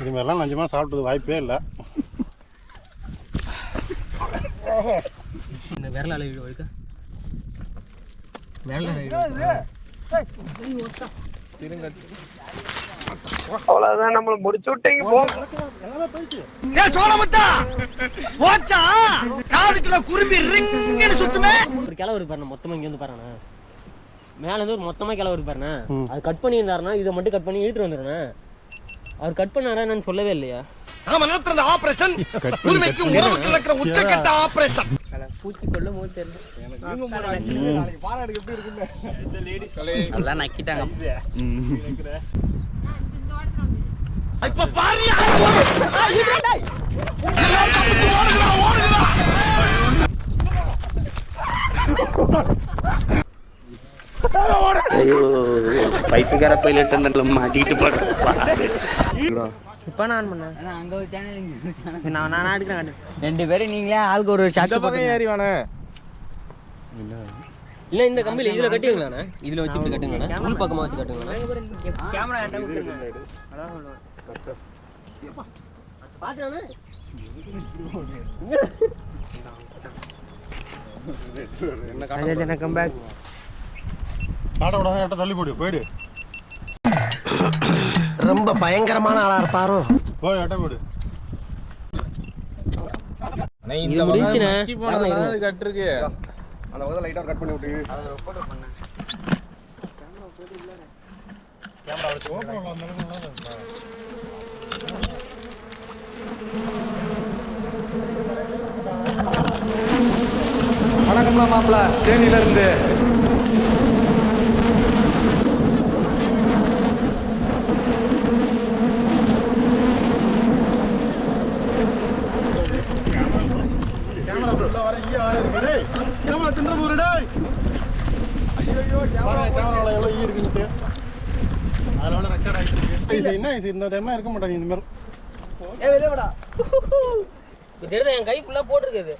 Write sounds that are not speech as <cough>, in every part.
இது மாதிரிலாம் நிஜமாக சாப்பிட்டது வாய்ப்பே இல்லை. இந்த விரல் அளவு ஒழுக்க விரல் அவ்வளவுதான் நம்மள முடிச்சு விட்டீங்க போ. ஒரு கிளவு இருக்கு பாருண்ணா மொத்தமா இங்க வந்து பாருண்ணா. மேல இருந்து ஒரு மொத்தமா கிளவு இருக்கு பாருண்ணா. ம். அது கட் பண்ணியிருந்தாருன்னா இதை மட்டும் கட் பண்ணி இழுத்துட்டு வந்துடுறேண்ணா அவர் கட் பண்ணாரா என்னன்னு சொல்லவே இல்லையா? நாம நடத்துற ஆபரேஷன் உரிமைக்கு உறவுக்கு நடக்கிற உச்சக்கட்ட ஆபரேஷன் பூச்சி கொள்ள போது தெரியல நல்லா நக்கிட்டாங்க. இப்ப பாரு ஐயோ பைத்தியக்கார பைலட் அந்த மாட்டிக்கிட்டு போடுறா இப்போ நான் பண்ணேன் ஒரு சேனல் நான் நான் எடுக்கிறேன் ரெண்டு பேரும் நீங்களே ஆளுக்கு ஒரு ஷாட்ஸ் போட்டு ஏறி வானே இல்ல இந்த கம்பியில இதுல கட்டிங்களா இதில் வச்சு இப்படி கட்டுங்களா உள் பக்கமா வச்சு கட்டுங்களா கேமரா காட்டை விட எட்ட தள்ளி போடு போயிடு. ரொம்ப பயங்கரமான ஆளா இருப்பாரோ? போய் எட்ட போடு இது முடிஞ்சுனே கட்டிருக்கு. வணக்கம்லாம் மாப்பிள தேனியில இருந்து கேமரா ஃபுல்லா வர இங்க வர இருக்கு தின்ற போற டேய். ஐயோ கேமரா கேமரால எவ்வளவு ஈ இருக்குன்னு அதுல ரெக்கார்ட் இருக்கு. இது என்ன? இது இந்த டைம்ல இருக்க மாட்டாங்க இந்த மாதிரி. தெரியுதா என் கை ஃபுல்லா போட்டிருக்குது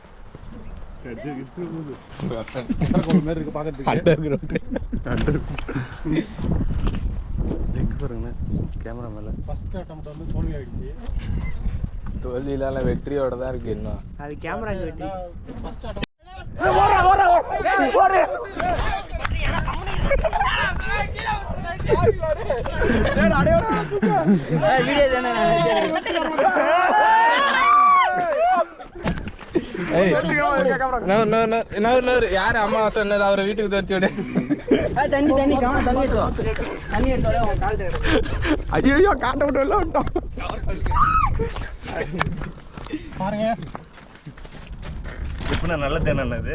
பாருங்க கேமரா மேல. ஃபர்ஸ்ட் அட்டெம்ப்ட் வந்து தோல்வி ஆயிடுச்சு. தோல்வியில வெற்றியோட தான் இருக்கு இன்னும். அது கேமரா தானே யாரு அம்மா சொன்னது? அவரை வீட்டுக்கு தோத்தி விடு. தண்ணி தண்ணி தண்ணி ஐயோ காட்ட விட்டு வெளில விட்டோம் பாருங்க. இப்ப நல்ல தேனா இது.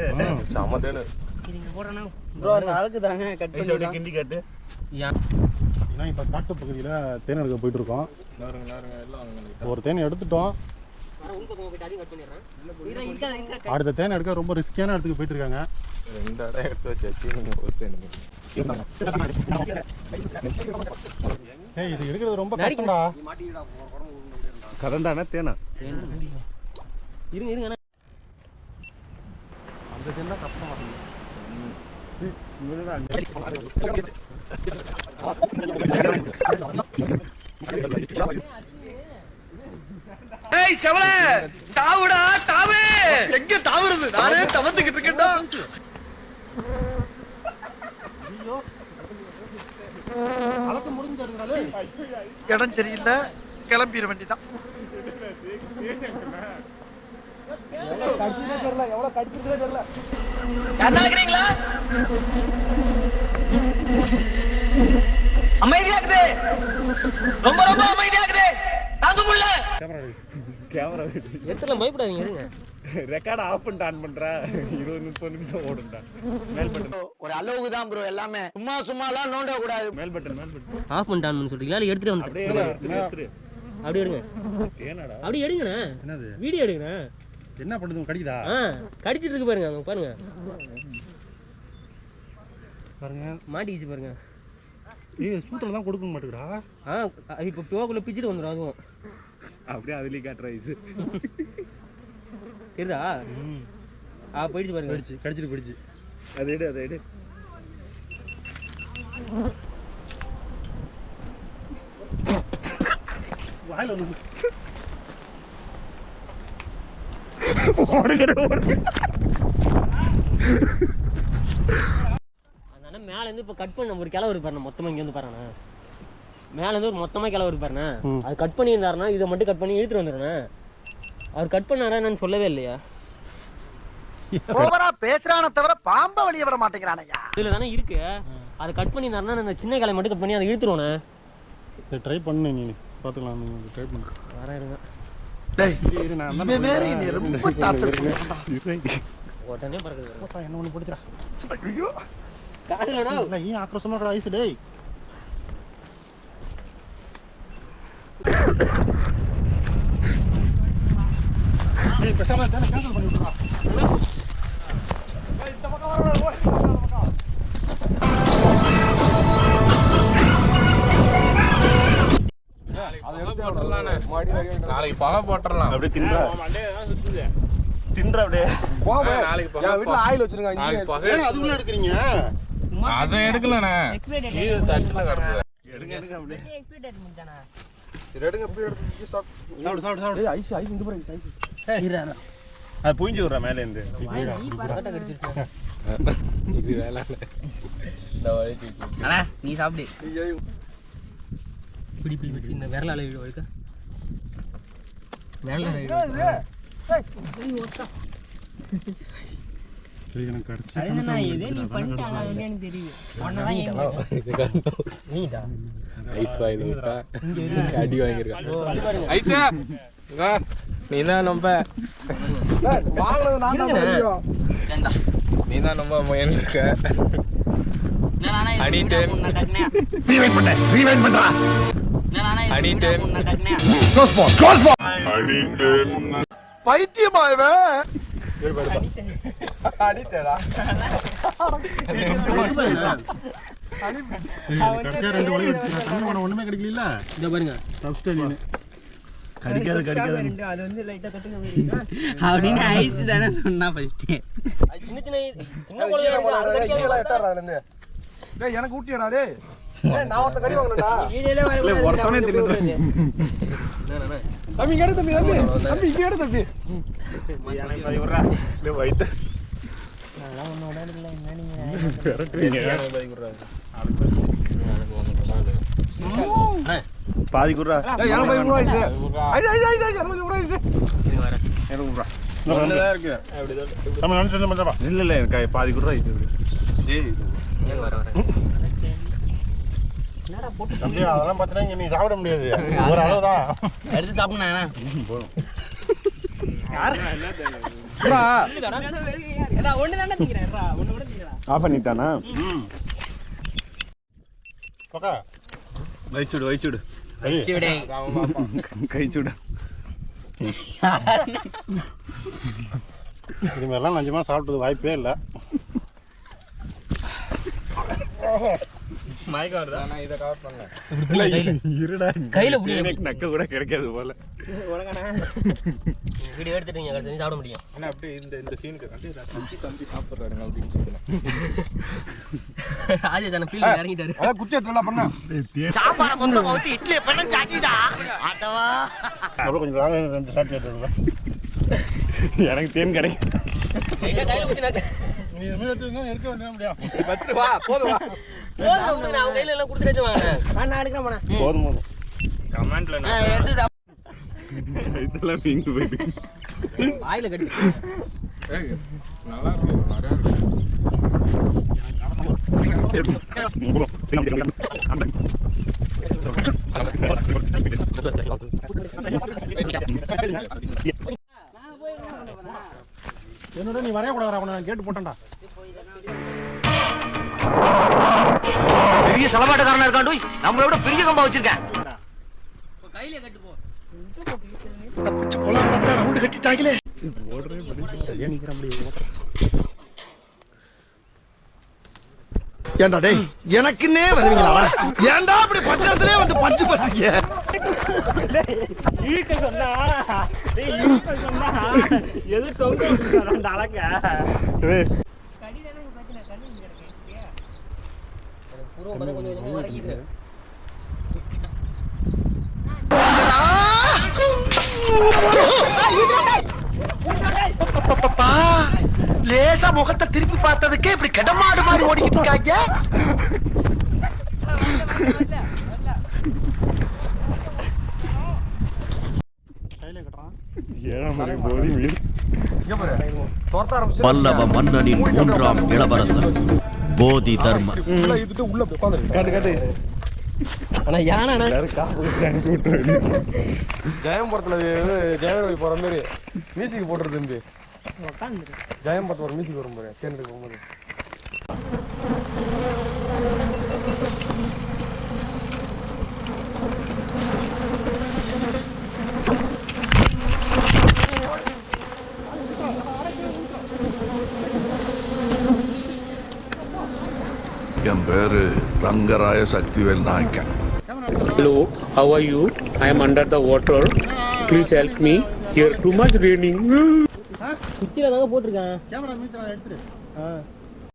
செம தேனு. ப்ரோ அந்த அழுக்கு தாங்க கட் பண்ணி கிண்டி காட்டு. ஏன்னா இப்போ காட்டு பகுதியில் தேன் எடுக்க போயிட்டு இருக்கோம் ஒரு தேன் எடுத்துட்டோம். அடுத்த தேன் எடுக்க ரொம்ப ரிஸ்கியான இடத்துக்கு போயிட்டு இருக்காங்க ரெண்டு இடம் எடுத்து வச்சாச்சு நீங்க ஒரு தேனு ஏய் இது எடுக்கிறது ரொம்ப கஷ்டம்டா. கரண்டானா தேனா? இருங்க இருங்க அந்த தேன் தான் கஷ்டமா ஏய் செவல தாவுடா தாவு எங்க தாவுறது? நானே தவந்துகிட்டு இருக்கேன்டா. அளக்க முடிஞ்சிருந்தாலே இடம் சரியில்லை. கிளம்பிட வேண்டியதான் கேமரா எடுத்துலாம் பயப்படாதீங்க இருங்க. ரெக்கார்ட் ஆஃப் பண்ணிட்டு ஆன் பண்றா. இருபது முப்பது நிமிஷம் மேல் பட்டன் ஒரு அளவுக்கு தான் ப்ரோ எல்லாமே. சும்மா சும்மாலாம் நோண்ட கூடாது மேல் பட்டன் மேல் பட்டன் ஆஃப் பண்ணிட்டு ஆன் பண்ண சொல்றீங்களா இல்லை எடுத்துட்டு வந்து. அப்படி எடுங்க. அப்படி எடுங்கண்ணே. என்னது? வீடியோ எடுங்கண்ணே. என்ன பண்ணுது? கடிக்குதா? ஆ கடிச்சிட்டு இருக்கு பாருங்க அங்க பாருங்க. பாருங்க. மாட்டிக்கிச்சு பாருங்க. ஏய் சூத்துல தான் கொடுக்க மாட்டேங்குடா ஆ இப்போ போக்குள்ள பிச்சுட்டு வந்துடும் அதுவும். அப்படியே அதுலயே காட்டுற ஐஸ் தெரியுதா? ஆ போயிடுச்சு பாருங்க. போயிடுச்சு கடிச்சிட்டு போயிடுச்சு. அதை எடு அதை எடு. வாயில வந்து அதனால மேல இருந்து இப்ப கட் பண்ண ஒரு கிளவு இருப்பாரு மொத்தமா இங்க வந்து பாருண்ணா. மேல இருந்து ஒரு மொத்தமா கிளவு இருப்பாருண்ணா. அது கட் பண்ணியிருந்தாருன்னா இதை மட்டும் கட் பண்ணி இழுத்துட்டு வந்துடுண்ணே அவர் கட் பண்ணாரா என்னன்னு சொல்லவே இல்லையா? ஓவரா பேசுறான தவிர பாம்ப வழிய விட மாட்டேங்கிறானையா இதுல தானே இருக்கு. அதை கட் பண்ணியிருந்தாருன்னா அந்த சின்ன கிளை மட்டும் கட் பண்ணி அதை இழுத்துருவோண்ணே. சரி ட்ரை பண்ணு நீ பார்த்துக்கலாம் நீ ட்ரை பண்ணு வரேன் இருங்க டேய் இரு, நான் இவன் வேற என்னை ரொம்ப டார்ச்சர் பண்றான்டா. உடனே பறக்குது வரும். அப்பா, என்ன ஒன்று பிடிச்சிடா காதுலண்ணா இல்லை ஏன் ஆக்ரோஷமாக ஐஸ் டேய் ஏய் பேசாம கேன்சல் பண்ணி விட்டுறா நாளைக்கு பகை போட்டுடலாம் அப்படியே தின்றா. தின்றா அப்படியே. நாளைக்கு பகை ஆயில் ஏன் அதுக்குள்ள எடுக்கிறீங்க? அதை எடுக்கலண்ணே. தட்டுல கிடக்குது எடுங்க எடுங்க அப்படியே. சாப்பிடு. சாப்பிடு சாப்பிடு ஐஸ் ஐஸ் இங்க பாருங்க ஐஸ் அது புரிஞ்சு விடுறா மேலே இருந்து இது வேலை நீ சாப்பிடு. வச்சு இந்த விரலால வீடு வழுக்க விரலால இது எனக்கு கடிச்சு நீடா ஐஸ் வாங்கி விட்டா அடி வாங்கியிருக்கான். ஐட்டா நீ தான் நம்ப நீ தான் நம்ப முயல் இருக்க அடித்தேன். ரீவைண்ட் பண்ண. ரீவைண்ட் பண்றா. அடித்தேன். க்ளோஸ் பால் க்ளோஸ் பால் பைத்தியமா இவன்? கடைசியா ரெண்டு ஒண்ணுமே கிடைக்கல இந்த பாருங்க. கடிக்காது அப்படின்னு ஐஸ் தானே சொன்னா ஃபர்ஸ்ட் சின்ன சின்ன சின்ன இருக்கு அது கடிக்காது டேய் எனக்கு ஊட்டியடா டேய். எனக்கு பாதி குடுறா. எனக்கு போய் விடுவா இது ஐஸ் ஐஸ் ஐஸ் ஐஸ் எனக்கு இருக்கு. நம்ம இல்லை இல்லை பாதி இது ஏய் வர வர. தம்பி அதெல்லாம் பார்த்தீங்கன்னா இங்க நீ சாப்பிட முடியாது. <laughs> ஒரு அளவு தான் எடுத்து சாப்பிடுண்ணா ஆஃப் <laughs> பண்ணிட்டானா? பக்கா. வயிச்சுடு வயிச்சுடு கை அவன் பார்ப்பான் கழிச்சுடு இது மாதிரிலாம் நிஜமா சாப்பிட்டது வாய்ப்பே இல்லை. மயக்கம் வருதா? நான் இதை கவர் பண்ணேன் கையில. இருடா. கையில புடி. எனக்கு நக்க கூட கிடைக்காது போல. வீடியோ எடுத்துட்டீங்க கடைசி சாப்பிட முடியும். ஆனா அப்படியே இந்த இந்த சீனுக்கு அப்படியே தம்பி தம்பி சாப்பிட்றாருங்க அப்படின்னு சொல்லலாம் ராஜா தானே இறங்கிட்டாரு. குச்சி எடுத்து பண்ணா. மொத்தம் ஊத்தி சாக்கிடா. ஆட்டவா அப்புறம் கொஞ்சம் ரெண்டு எனக்கு தேன் கிடைக்கும் கையில கையில ஊத்தினாக்க நீ இது மாதிரி எடுத்து எடுக்க வேண்டிய முடியும். வச்சிட்டு வா போதும் வா. நான் அவங்க கையில எல்லாம் கொடுத்துட்டு வாங்கினேன் நான் எடுக்கிறேன் போனேன். போதும் போதும். கமெண்ட்ல எடுத்து. இதெல்லாம் வாயில ஏய், நல்லா இருக்கு நிறையா இருக்கு. என்னோட நீ வரைய கூடாது அவனை நான் கேட்டு போட்டேன்டா. பெரிய செலவாட்டக்காரனா இருக்காண்டு நம்மளை விட பெரிய கம்பா வச்சிருக்கேன். கையில கட்டு போ போலாம் பார்த்தா ரவுண்டு கட்டிட்டாங்களே ஏண்டா டேய் எனக்குன்னே வருவீங்களா? ஏன்டா அப்படி பட்டணத்திலே வந்து பஞ்சு பண்றீங்க? சொன்னா எது தொங்க அந்த அழக? பார்த்தா கொஞ்சம் லேசா முகத்தை திருப்பி பார்த்ததுக்கே இப்படி கிடமாடு மாதிரி ஓடிக்கிட்டு இருக்காங்க பல்லவ மன்னனின் மூன்றாம் இளவரசன் போதி காட்டு ஆனா யானை ஜெயம்பரத்துல ஜெயரவி போற மாதிரி மியூசிக் போட்டுரு தம்பி. ஜெயம்பரத்துல ஒரு மியூசிக் வரும் பாரு கேட்டு போகும்போது பேரு ரங்கராய சக்திவேல் நாயக்கன் Hello, how are you? I am under the water. Please help me. Here too much raining. குச்சியில தாங்க போட்டிருக்கேன் கேமரா மீச்சர் எடுத்துரு